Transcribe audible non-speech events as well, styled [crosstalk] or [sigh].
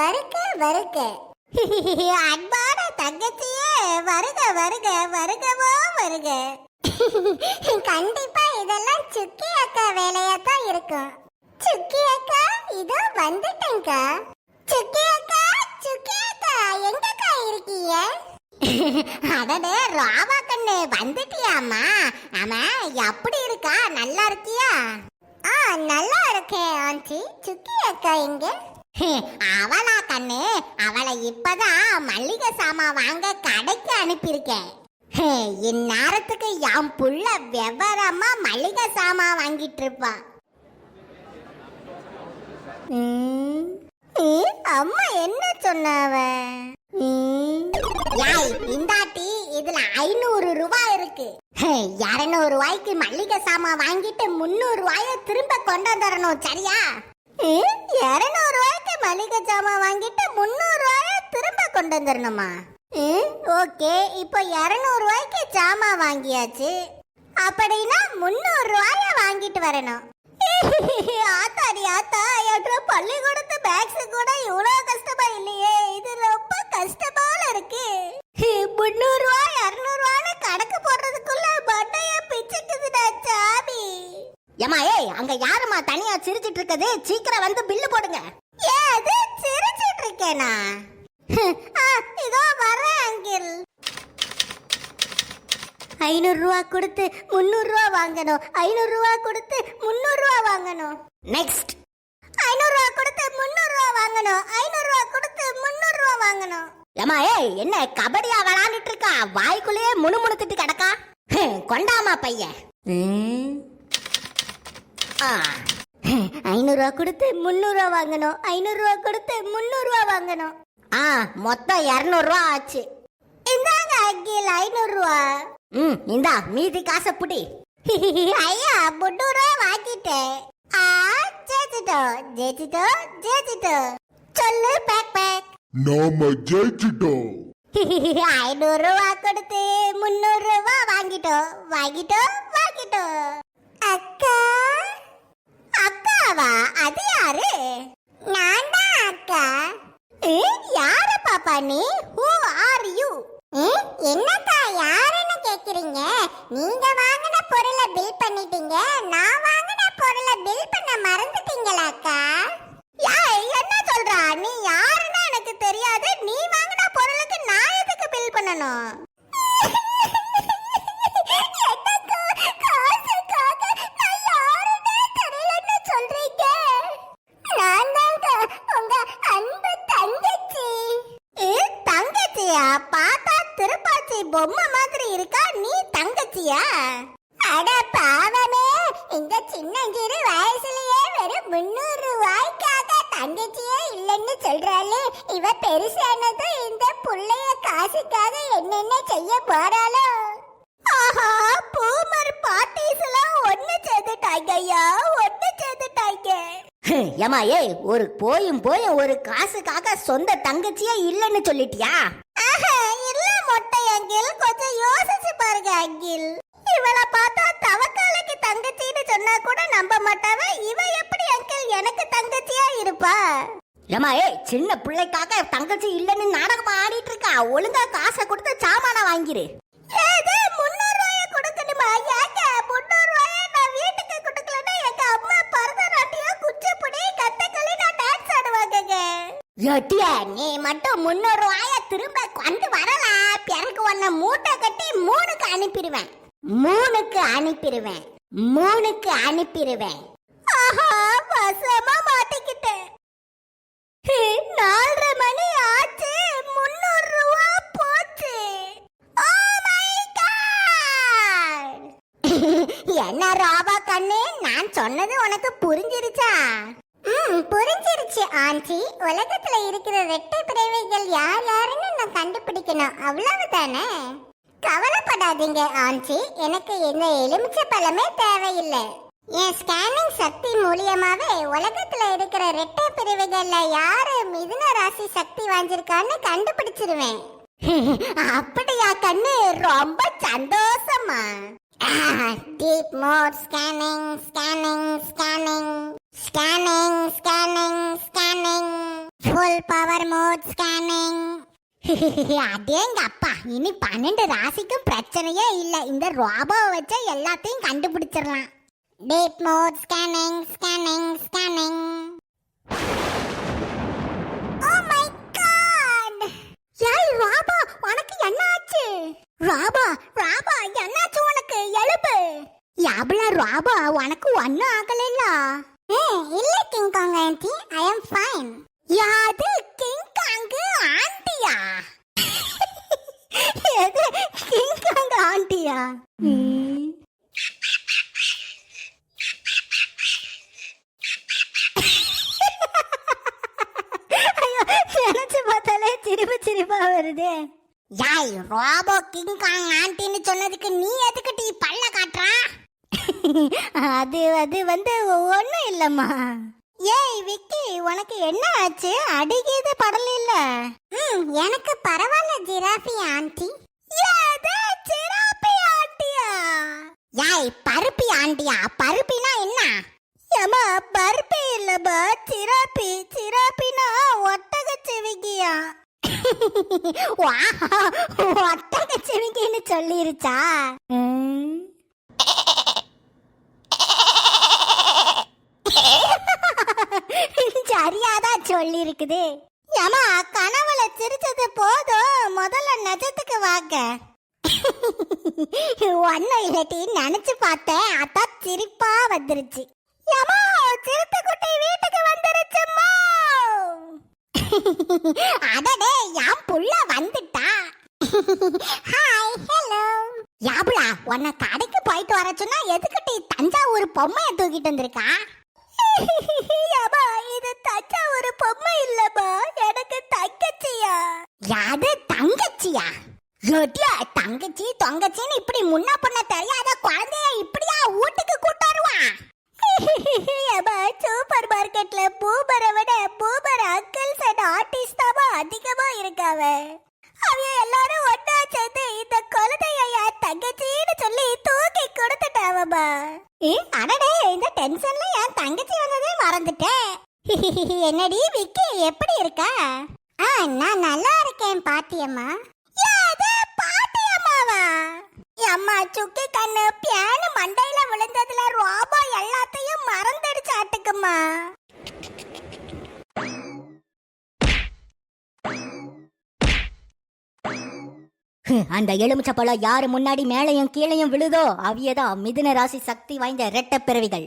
வருக வருக. [laughs] அன்பான தங்கச்சியே வருக வருக வருகவோ வருக. [laughs] கண்டிப்பா இதெல்லாம் சுக்கி அக்கா வேலையா தான் இருக்கும். சுக்கி அக்கா இதோ வந்துட்டேங்க்கா சுக்கி அக்கா சுக்கி அக்கா எங்கக்கா இருக்கீங்க? [laughs] அடடே ராவா கண்ணு வந்துட்டியாம்மா. ஆமா எப்படி இருக்கா? நல்லா இருக்கியா? ஆ நல்லா இருக்கேன் ஆன்ட்டி சுக்கி அக்கா எங்க? அவளா கண்ணு. அவளை இப்பதான் மல்லிகை சாமான் வாங்க கடைக்கு அனுப்பியிருக்கேன். இந்நேரத்துக்கு என் புள்ள விவரமா மளிகை சாமான் வாங்கிட்டு இருப்பா. அம்மா என்ன சொன்னாவ? யாய் இந்தாட்டி இதுல ஐநூறு ரூபாய் இருக்கு. இருநூறு ரூபாய்க்கு மளிகை சாமான் வாங்கிட்டு முன்னூறு ரூபாய திரும்ப கொண்டு வந்துடணும் சரியா? இருநூறு ரூபாய்க்கு மளிகை சாமான் வாங்கிட்டு முந்நூறு ரூபாய திரும்ப கொண்டு வந்துடணுமா ஓகே இப்போ இருநூறு ரூபாய்க்கு சாமான் வாங்கியாச்சு. அப்படின்னா முந்நூறு ரூபாய வாங்கிட்டு வரணும். ஆத்தாடி ஆத்தா என்ற பள்ளிக்கூடத்து பேக்ஸ் கூட இவ்வளோ கஷ்டமா இல்லையே. இது ரொம்ப கஷ்டமால இருக்கு. முந்நூறு ரூபாய் இருநூறு ரூபான்னு ஏமா ஏய் அங்க யாருமா தனியா சிரிச்சிட்டு இருக்கது சீக்கிரம் வந்து பில்லு போடுங்க. ஏது அது சிரிச்சிட்டு இருக்கேனா இதோ வரேன் அங்கிள். ஐநூறுரூவா கொடுத்து முந்நூறுரூவா வாங்கணும். ஐநூறுரூவா கொடுத்து முந்நூறுரூவா வாங்கணும். நெக்ஸ்ட் ஐநூறுரூவா கொடுத்து முந்நூறுரூவா வாங்கணும். ஐநூறுரூவா கொடுத்து முந்நூறுரூவா வாங்கணும். ஏமா ஏய் என்ன கபடியா விளாண்டுட்டு இருக்கா வாய்க்குள்ளேயே முணுமுணுத்துட்டு கிடக்கா? கொண்டாமா பையன். ம். ஆ. ஐநூறு ரூபா கொடுத்து முந்நூறு ரூபா வாங்கணும். ஐநூறு ரூபா கொடுத்து முந்நூறு ரூபா வாங்கணும். ஆ மொத்தம் இரநூறுவா ஆச்சு. இந்தாங்க அங்கிள் ஐநூறு ரூபா ம் இந்தா மீதி காசை புடி. ஐயா முந்நூறு ரூபா வாங்கிட்டேன். ஆ ஜெயிச்சிட்டோம் ஜெயிச்சிட்டோம் ஜெயிச்சிட்டோம் சொல்லு பேக் பேக். நாம ஜெயிச்சிட்டோம் ஐநூறு ரூபா கொடுத்து முந்நூறு ரூபா வாங்கிட்டோம். வாங்கிட்டோம் வாங்கிட்டோம். அக்கா அக்காவா அது யாரு? நான் தான் அக்கா யாரு பாப்பா நீ? ஹூ ஆர் யூ என்னக்கா யாருன்னு கேக்குறீங்க? நீங்க வாங்கின பொருளை பில் பண்ணிட்டீங்க நான் வாங்கின பொருளை பில் பண்ண மறந்துட்டீங்களாக்கா? சின்னஞ்சிறு வயசுலயே வெறும் முன்னூறு ரூபாய்க்காக தங்கச்சியே இல்லைன்னு சொல்றாளே. இவ பெருசானதும் இந்த புள்ளைய காசுக்காக என்னென்ன செய்ய போறாளோ? ஆஹா பூமர் எல்லாம் ஒண்ணு சேர்ந்துட்டாங்க ஐயா ஒண்ணு சேர்ந்துட்டாங்க ஹம், ஏமா ஏய் ஒரு போயும் போயும் ஒரு காசுக்காக சொந்த தங்கச்சியே இல்லைன்னு சொல்லிட்டியா? ஆஹா இல்ல மொட்டை அங்கில் கொஞ்சம் யோசிச்சு பாருங்க அங்கில் இவளை பார்த்தா தவக்காலுக்கு தங்கச்சின்னு சொன்னா கூட நம்ப மாட்டாவ. இவ எப்படி அங்கிள் எனக்கு தங்கச்சியா இருப்பா. ஏமா ஏய் சின்ன பிள்ளைக்காக தங்கச்சி இல்லைன்னு நாடகமா ஆடிட்டு இருக்கா? ஒழுங்கா காசை கொடுத்து சாமான வாங்கிரு. ஏது ரூபாய கொடுக்கணுமா? ஏங்க ரூபாய நான் வீட்டுக்கு கொடுக்கலன்னா எங்க அம்மா பரதநாட்டியம் குச்சிப்புடி கத்தக்களி நான் டான்ஸ் ஆடுவாங்கங்க. எட்டிய நீ மட்டும் முன்னூறு ரூபாய திரும்ப கொண்டு வரலாம். பிறகு உன்னை மூட்டை கட்டி மூணுக்கு அனுப்பிடுவேன். மூணுக்கு அனுப்பிடுவேன். மூணுக்கு அனுப்பிடுவேன் ஆஹா வசமா மாட்டிக்கிட்டேன். நாலரை மணி ஆச்சு முன்னூறு ரூபா போச்சு! [laughs] என்ன ராபா கண்ணு நான் சொன்னது உனக்கு புரிஞ்சிருச்சா? ம் புரிஞ்சிருச்சு ஆண்டி. உலகத்துல இருக்கிற ரெட்டை பிறவைகள் யார் யாருன்னு நான் கண்டுபிடிக்கணும். அவ்வளவுதானே? கவலைப்படாதீங்க ஆன்ட்டி. எனக்கு இந்த எலுமிச்சை பழமே தேவையில்லை. என் ஸ்கேனிங் சக்தி மூலியமாவே உலகத்துல இருக்கிற ரெட்டை பிரிவுகள்ல யாரு மிதுன ராசி சக்தி வாஞ்சிருக்கான்னு கண்டுபிடிச்சிருவேன். [laughs] அப்படியா கண்ணு? ரொம்ப சந்தோஷமா. Deep mode scanning scanning scanning scanning scanning scanning full power mode scanning [laughs] அடேங்க அப்பா இனி பன்னெண்டு ராசிக்கும் பிரச்சனையே இல்லை. இந்த ரோபோவை வச்சா எல்லாத்தையும் கண்டுபிடிச்சிடலாம். Deep mode scanning scanning oh my god ஏய் ராபா உனக்கு என்ன ஆச்சு ராபா ராபா என்னாச்சு உனக்கு எழுப்பு யாபல ராபா உனக்கு ஒன்னும் ஆகலைல்ல இல்ல King Kong aunty I am fine யாது கிங் காங் ஆண்டியா எது கிங் காங் ஆண்டியா ஐயோ நினைச்சு பார்த்தாலே சிரிப்பு சிரிப்பா வருதே. யாய் ரோபோ கிங் காங் ஆண்டின்னு சொன்னதுக்கு நீ எதுக்கு டீ பல்ல காட்டுறா? அது அது வந்து ஒண்ணும் இல்லம்மா. ஏய் விக்கி உனக்கு என்ன ஆச்சு? அடிக்கிது படல இல்ல. ம் எனக்கு பரவாயில்ல ஜிராஃபி ஆண்டி. ஜிராஃபி ஆண்டியா? யாய் பருப்பி ஆண்டியா? பருப்பினா என்ன? ஏமா பருப்பி இல்லப்பா சிராப்பி ஒட்டக சொல்லிருச்சா? சரியாதான் சொல்லி இருக்குது ஏமா கனவுல சிரிச்சது போதும். முதல்ல நிஜத்துக்கு வாங்க. ஒன்னும் இல்லாட்டி நினைச்சு பார்த்தேன். அதான் சிரிப்பா வந்துருச்சு. ஏமா சிறுத்தை குட்டி வீட்டுக்கு வந்துருச்சும்மா. அடடே என் புள்ள வந்துட்டா. ஹாய் ஹலோ யாபுலா உன்னை கடைக்கு போயிட்டு வர சொன்னா எதுக்கிட்டி தஞ்சாவூர் பொம்மையை தூக்கிட்டு வந்திருக்கா? யப்பா, இது தஞ்சாவூர் பொம்மை இல்லப்பா எனக்கு தங்கச்சியா. யாது தங்கச்சியா? எட்டியா தங்கச்சி தொங்கச்சின்னு இப்படி முன்ன பொண்ண தெரியாத குழந்தைய அவ இருக்காவ எல்லாரும் ஒண்ணா சேர்ந்து இந்த குழந்தைய தங்கச்சின்னு சொல்லி தூக்கி கொடுத்துட்டாவம்மா. ஏ அடடே இந்த டென்ஷன்ல என் தங்கச்சி வந்ததே மறந்துட்டேன். [laughs] என்னடி விக்கி எப்படி இருக்கா? ஆ நான் நல்லா இருக்கேன் பாட்டியம்மா. பாட்டியம்மாவா? அம்மா சுக்கி கண்ணு பியான் [laughs] அந்த எலுமிச்சப்பழம் யாரு முன்னாடி மேலையும் கீழையும் விழுதோ அவியதான் மிதுன ராசி சக்தி வாய்ந்த ரெட்ட பிறவிகள்.